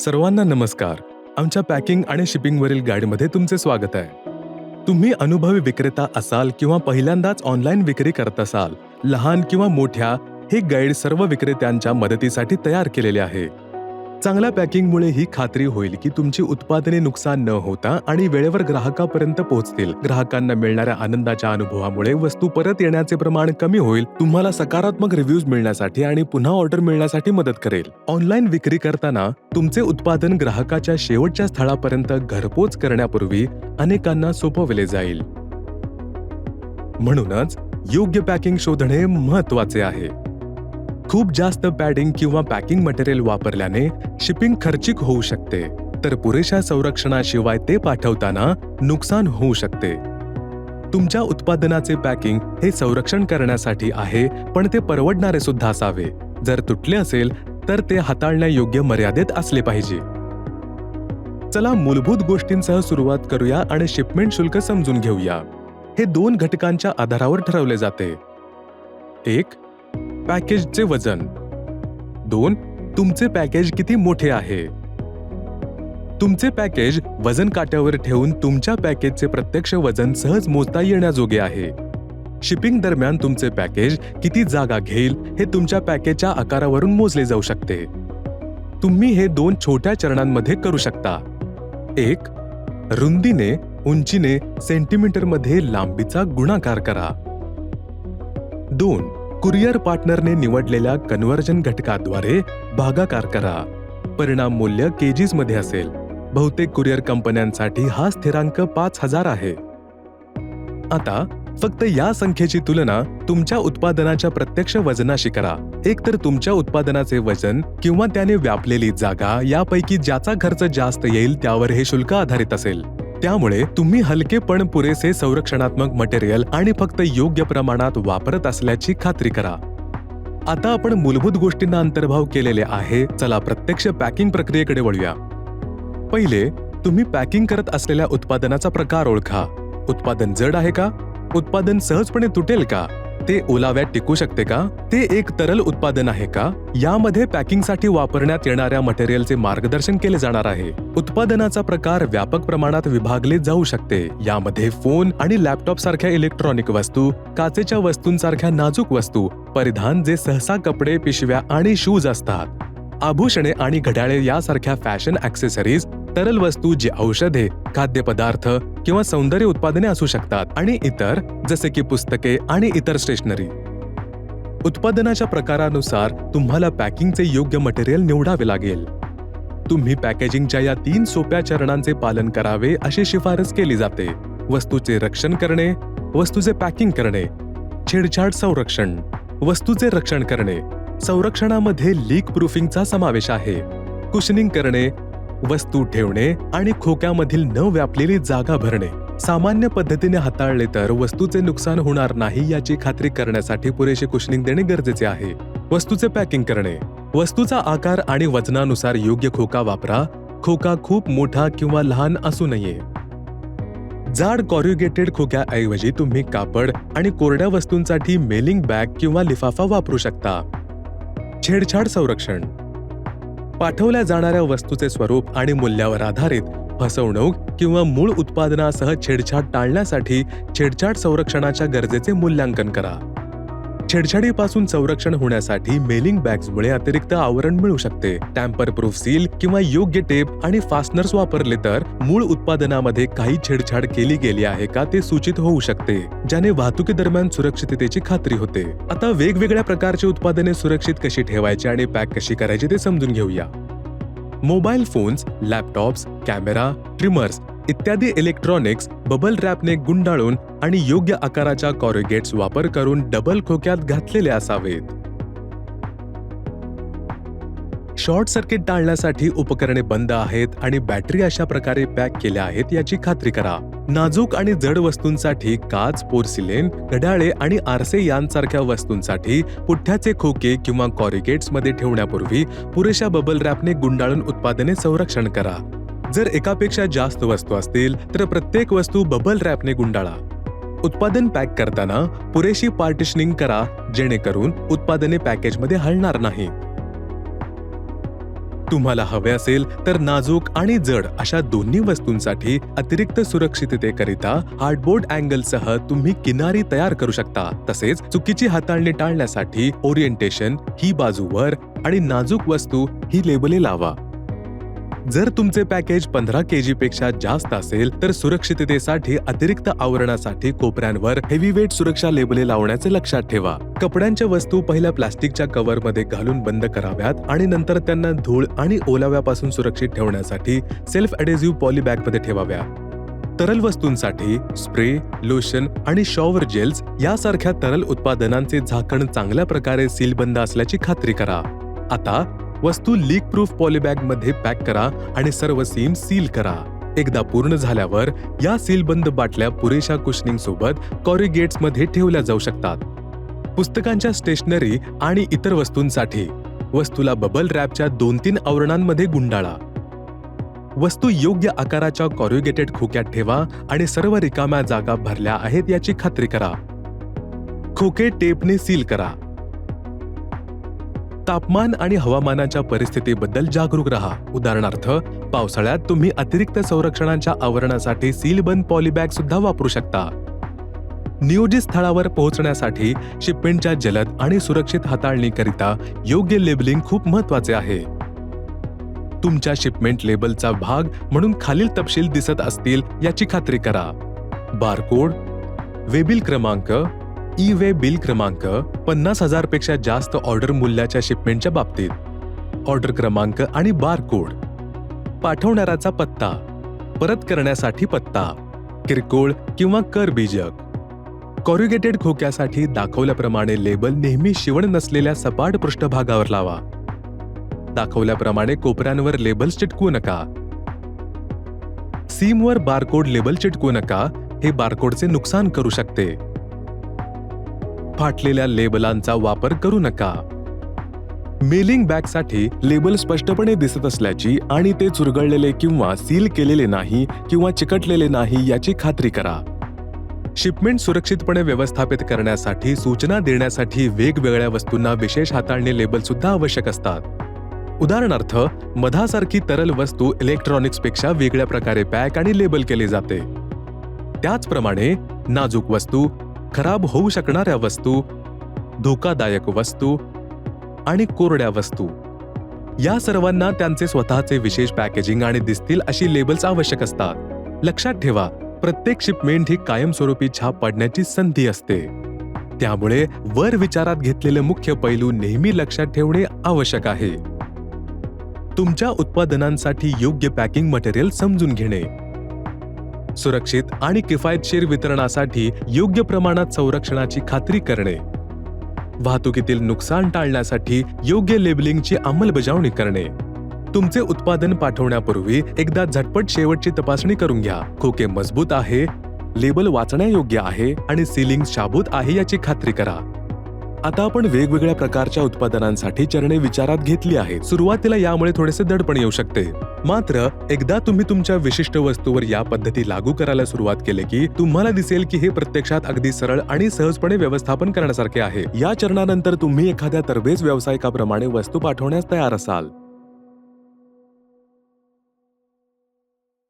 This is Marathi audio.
सर्वांना नमस्कार. आमच्या पॅकिंग आणि शिपिंगवरील गाईडमध्ये तुमचे स्वागत आहे. तुम्ही अनुभवी विक्रेता असाल किंवा पहिल्यांदाच ऑनलाईन विक्री करत असाल लहान किंवा मोठ्या हे गाईड सर्व विक्रेत्यांच्या मदतीसाठी तयार केलेले आहे. चांगल्या पॅकिंगमुळे ही खात्री होईल की तुमची उत्पादने नुकसान न होता आणि वेळेवर ग्राहकापर्यंत पोहोचतील. ग्राहकांना मिळणाऱ्या आनंदाच्या अनुभवामुळे वस्तू परत येण्याचे प्रमाण कमी होईल. तुम्हाला सकारात्मक रिव्ह्यूज मिळण्यासाठी आणि पुन्हा ऑर्डर मिळण्यासाठी मदत करेल. ऑनलाईन विक्री करताना तुमचे उत्पादन ग्राहकाच्या शेवटच्या स्थळापर्यंत घरपोच करण्यापूर्वी अनेकांना सोपवले जाईल. म्हणूनच योग्य पॅकिंग शोधणे महत्त्वाचे आहे. खूप जास्त पॅडिंग किंवा पॅकिंग मटेरियल वापरल्याने शिपिंग खर्चिक होऊ शकते. तर पुरेशा संरक्षणाशिवाय ते पाठवताना नुकसान होऊ शकते. तुमच्या उत्पादनाचे पॅकिंग हे संरक्षण करण्यासाठी आहे पण ते परवडणारे सुद्धा असावे. जर तुटले असेल तर ते हाताळण्यायोग्य मर्यादेत असले पाहिजे. चला मूलभूत गोष्टींसह सुरुवात करूया आणि शिपमेंट शुल्क समजून घेऊया. हे दोन घटकांच्या आधारावर ठरवले जाते. एक पॅकेजचे वजन. दोन तुमचे पॅकेज किती मोठे आहे? तुमचे पॅकेज वजन काट्यावर ठेवून तुमच्या पॅकेजचे प्रत्यक्ष वजन सहज मोजता येण्याजोगे आहे. शिपिंग दरम्यान तुमचे पॅकेज किती जागा घेईल हे तुमच्या पॅकेजच्या आकारावरून मोजले जाऊ शकते. तुम्ही हे दोन छोट्या चरणांमध्ये करू शकता. एक रुंदीने उंचीने सेंटीमीटरमध्ये लांबीचा गुणाकार करा. दोन कुरिअर पार्टनरने निवडलेल्या कन्व्हर्जन घटकाद्वारे भागाकार करा. परिणाम मूल्य केजीजमध्ये असेल. बहुतेक कुरिअर कंपन्यांसाठी हा स्थिरांक पाच हजार आहे. आता फक्त या संख्येची तुलना तुमच्या उत्पादनाच्या प्रत्यक्ष वजनाशी करा. एकतर तुमच्या उत्पादनाचे वजन किंवा त्याने व्यापलेली जागा यापैकी ज्याचा खर्च जास्त येईल त्यावर हे शुल्क आधारित असेल. त्यामुळे तुम्ही हलके पण पुरेसे संरक्षणात्मक मटेरियल आणि फक्त योग्य प्रमाणात वापरत असल्याची खात्री करा. आता आपण मूलभूत गोष्टींना अंतर्भाव केलेले आहे चला प्रत्यक्ष पॅकिंग प्रक्रियेकडे वळूया. पहिले तुम्ही पॅकिंग करत असलेल्या उत्पादनाचा प्रकार ओळखा. उत्पादन जड आहे का? उत्पादन सहजपणे तुटेल का? ते ओलाव्यात टिकू शकते का? ते एक तरल उत्पादन आहे का? यामध्ये पॅकिंगसाठी वापरण्यात येणाऱ्या मटेरियलचे मार्गदर्शन केले जाणार आहे. उत्पादनाचा प्रकार व्यापक प्रमाणात विभागले जाऊ शकते. यामध्ये फोन आणि लॅपटॉप सारख्या इलेक्ट्रॉनिक वस्तू काचेच्या वस्तूंसारख्या नाजूक वस्तू परिधान जे सहसा कपडे पिशव्या आणि शूज असतात. आभूषणे आणि घड्याळे यासारख्या फॅशन ॲक्सेसरीज तरल वस्तू जी औषधे खाद्यपदार्थ किंवा सौंदर्य उत्पादने असू शकतात आणि इतर जसे की पुस्तके आणि इतर स्टेशनरी. उत्पादनाच्या प्रकारानुसार तुम्हाला पॅकिंगचे योग्य मटेरियल निवडावे लागेल. तुम्ही पॅकेजिंगच्या या तीन सोप्या चरणांचे पालन करावे अशी शिफारस केली जाते. वस्तूचे रक्षण करणे वस्तूचे पॅकिंग करणे छेडछाड संरक्षण वस्तूचे रक्षण करणे. संरक्षणामध्ये लीक प्रूफिंगचा समावेश आहे. कुशनिंग करणे वस्तू ठेवणे आणि खोक्यामधील न व्यापलेली जागा भरणे. सामान्य पद्धतीने हाताळले तर वस्तूचे नुकसान होणार नाही याची खात्री करण्यासाठी पुरेसे कुशनिंग देणे गरजेचे आहे. वस्तूचे पॅकिंग करणे. वस्तूचा आकार आणि वजनानुसार योग्य खोका वापरा. खोका खूप मोठा किंवा लहान असू नये. जाड कॉर्युगेटेड खोक्याऐवजी तुम्ही कापड आणि कोरड्या वस्तूंसाठी मेलिंग बॅग किंवा लिफाफा वापरू शकता. छेडछाड संरक्षण. पाठवल्या जाणाऱ्या वस्तूचे स्वरूप आणि मूल्यावर आधारित फसवणूक किंवा मूळ उत्पादनासह छेडछाड टाळण्यासाठी छेडछाड संरक्षणाच्या गरजेचे मूल्यांकन करा. छेडछाडीपासून संरक्षण होण्यासाठी मेलिंग बॅग्समुळे अतिरिक्त आवरण मिळू शकते. टॅम्पर प्रूफ सील किंवा योग्य टेप आणि फास्टनर्स वापरले तर मूळ उत्पादनामध्ये काही छेडछाड केली गेली आहे का ते सूचित होऊ शकते ज्याने वाहतुकी दरम्यान सुरक्षिततेची खात्री होते. आता वेगवेगळ्या प्रकारची उत्पादने सुरक्षित कशी ठेवायची आणि पॅक कशी करायची ते समजून घेऊया. Mobile phones laptops camera trimmers इत्यादी इलेक्ट्रॉनिक्स बबल रॅपने गुंडाळून आणि योग्य आकाराच्या कॉरिगेट्स वापर करून डबल खोक्यात घातलेले असावेत. शॉर्ट सर्किट टाळण्यासाठी उपकरणे बंद आहेत आणि बॅटरी अशा प्रकारे पॅक केल्या आहेत याची खात्री करा. नाजूक आणि जड वस्तूंसाठी काच पोर्सिलेन घड्याळे आणि आरसे यांसारख्या वस्तूंसाठी पुठ्ठ्याचे खोके किंवा कॉरिगेट्समध्ये ठेवण्यापूर्वी पुरेशा बबल रॅपने गुंडाळून उत्पादने संरक्षण करा. जर एकापेक्षा जास्त वस्तू असतील तर प्रत्येक वस्तू बबल रॅपने गुंडाळा. उत्पादन पॅक करताना पुरेशी पार्टिशनिंग करा जेणेकरून उत्पादने पॅकेजमध्ये हलणार नाही. तुम्हाला हवे असेल तर नाजूक आणि जड अशा दोन्ही वस्तूंसाठी अतिरिक्त सुरक्षिततेकरिता हार्डबोर्ड अँगलसह तुम्ही किनारी तयार करू शकता. तसेच चुकीची हाताळणी टाळण्यासाठी ओरिएंटेशन ही बाजू वर आणि नाजूक वस्तू ही लेबले लावा. जर तुमचे पॅकेज पंधरा केजी पेक्षा जास्त असेल तर सुरक्षिततेसाठी अतिरिक्त आवरणासाठी कोपऱ्यांवर हेवीवेट सुरक्षा लेबले लावण्याचे लक्षात ठेवा. कपड्यांच्या वस्तू पहिल्या प्लास्टिकच्या कव्हरमध्ये घालून बंद कराव्यात आणि नंतर त्यांना धूळ आणि ओलाव्यापासून सुरक्षित ठेवण्यासाठी सेल्फ अडेझिव्ह पॉलीबॅगमध्ये ठेवाव्या. तरल वस्तूंसाठी स्प्रे लोशन आणि शॉवर जेल्स यासारख्या तरल उत्पादनांचे झाकण चांगल्या प्रकारे सीलबंद असल्याची खात्री करा. आता वस्तू लीक प्रूफ पॉलिबॅगमध्ये पॅक करा आणि सर्व सीम सील करा. एकदा पूर्ण झाल्यावर या सीलबंद बाटल्या पुरेशा कुशनिंग सोबत कॉरिगेट्समध्ये ठेवल्या जाऊ शकतात. पुस्तकांच्या स्टेशनरी आणि इतर वस्तूंसाठी वस्तूला बबल रॅपच्या दोन तीन आवरणांमध्ये गुंडाळा. वस्तू योग्य आकाराच्या कॉरिगेटेड खोक्यात ठेवा आणि सर्व रिकाम्या जागा भरल्या आहेत याची खात्री करा. खोके टेपने सील करा. तापमान आणि हवामानाच्या परिस्थितीबद्दल जागरूक राहा. उदाहरणार्थ पावसाळ्यात तुम्ही अतिरिक्त संरक्षणाच्या आवरणासाठी सीलबंद पॉलीबॅग सुद्धा वापरू शकता. नियोजित स्थळावर पोहोचण्यासाठी शिपमेंटच्या जलद आणि सुरक्षित हाताळणीकरिता योग्य लेबलिंग खूप महत्त्वाचे आहे. तुमच्या शिपमेंट लेबलचा भाग म्हणून खालील तपशील दिसत असतील याची खात्री करा. बारकोड वेबिल क्रमांक ई वे बिल क्रमांक पन्नास हजारपेक्षा जास्त ऑर्डर मूल्याच्या शिपमेंटच्या बाबतीत. ऑर्डर क्रमांक आणि बारकोड. पाठवणाऱ्याचा पत्ता. परत करण्यासाठी पत्ता. किरकोळ किंवा कर बीजक कॉरिगेटेड खोक्यासाठी दाखवल्याप्रमाणे लेबल नेहमी शिवण नसलेल्या सपाट पृष्ठभागावर लावा. दाखवल्याप्रमाणे कोपऱ्यांवर लेबल चिटकू नका. सीमवर बारकोड लेबल चिटकू नका हे बारकोडचे नुकसान करू शकते. फाटलेल्या लेबलांचा वापर करू नका. मेलिंग बॅगसाठी लेबल स्पष्टपणे दिसत असल्याची आणि ते चुरगळलेले किंवा सील केलेले नाही किंवा चिकटलेले नाही याची खात्री करा. शिपमेंट सुरक्षितपणे व्यवस्थापित करण्यासाठी सूचना देण्यासाठी वेगवेगळ्या वस्तूंना विशेष हाताळणी लेबल सुद्धा आवश्यक असतात. उदाहरणार्थ मधासारखी तरल वस्तू इलेक्ट्रॉनिक्सपेक्षा वेगळ्या प्रकारे पॅक आणि लेबल केली जाते. त्याचप्रमाणे नाजूक वस्तू खराब होऊ शकणाऱ्या वस्तू धोकादायक वस्तू आणि कोरड्या वस्तू. या सर्वांना त्यांचे स्वतःचे विशेष पॅकेजिंग आणि दिसतील अशी लेबल्स आवश्यक असतात. लक्षात ठेवा प्रत्येक शिपमेंट ही कायमस्वरूपी छाप पाडण्याची संधी असते. त्यामुळे वर विचारात घेतलेले मुख्य पैलू नेहमी लक्षात ठेवणे आवश्यक आहे. तुमच्या उत्पादनांसाठी योग्य पॅकिंग मटेरियल समजून घेणे. सुरक्षित आणि किफायतशीर वितरणासाठी योग्य प्रमाणात संरक्षणाची खात्री करणे. वाहतुकीतील नुकसान टाळण्यासाठी योग्य लेबलिंगची अंमलबजावणी करणे. तुमचे उत्पादन पाठवण्यापूर्वी एकदा झटपट शेवटची तपासणी करून घ्या. खोके मजबूत आहे लेबल वाचण्यायोग्य आहे आणि सिलिंग शाबूत आहे याची खात्री करा. आता आपण वेगवेगळ्या प्रकारच्या उत्पादनांसाठी चरणे विचारात घेतली आहेत. सुरुवातीला यामुळे थोडेसे दडपण येऊ शकते. मात्र एकदा तुम्ही तुमच्या विशिष्ट वस्तूवर या पद्धती लागू करायला सुरुवात केली की तुम्हाला दिसेल की हे प्रत्यक्षात अगदी सरळ आणि सहजपणे व्यवस्थापन करण्यासारखे आहे. या चरणानंतर तुम्ही एखाद्या तरबेज व्यावसायिकाप्रमाणे वस्तू पाठवण्यास तयार असाल.